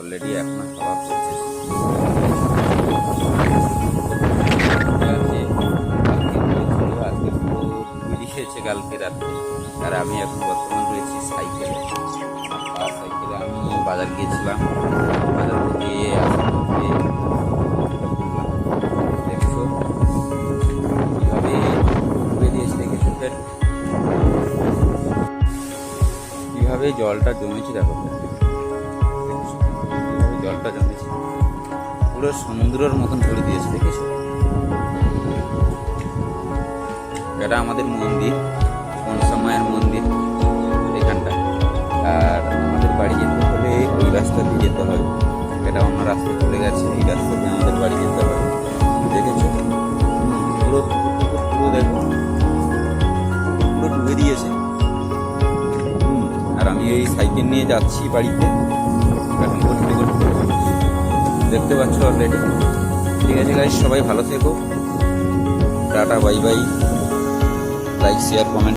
Already এখনও খাওয়া চলছে। আজকে পুরো কালকে রাত্রে আর আমি এখন বর্তমান রয়েছি সাইকেলে। সাইকেলে আমি বাজার গিয়েছিলাম। বাজার পথে দেখছ। কীভাবে ডুবে কীভাবে জলটা জমেছে দেখো। পুরো সমুদ্রের মতন করে দিয়েছে, দেখেছ? এটা আমাদের মন্দির মনসা মায়ের মন্দির? এখানটা আর আমাদের বাড়ি যেতে হলে ওই রাস্তা দিয়ে যেতে হবে এটা অন্য রাস্তা চলে গেছে, এই রাস্তা দিয়ে আমাদের বাড়ি যেতে হবে দেখেছ? পুরো পুরো দেখো। পুরো ডুবে দিয়েছে। আর আমি এই সাইকেল নিয়ে যাচ্ছি বাড়িতে। এখন দেখতে পাচ্ছ অলরেডি ঠিক আছে গাইজ সবাই ভালো থেকো। Tata bye bye like share comment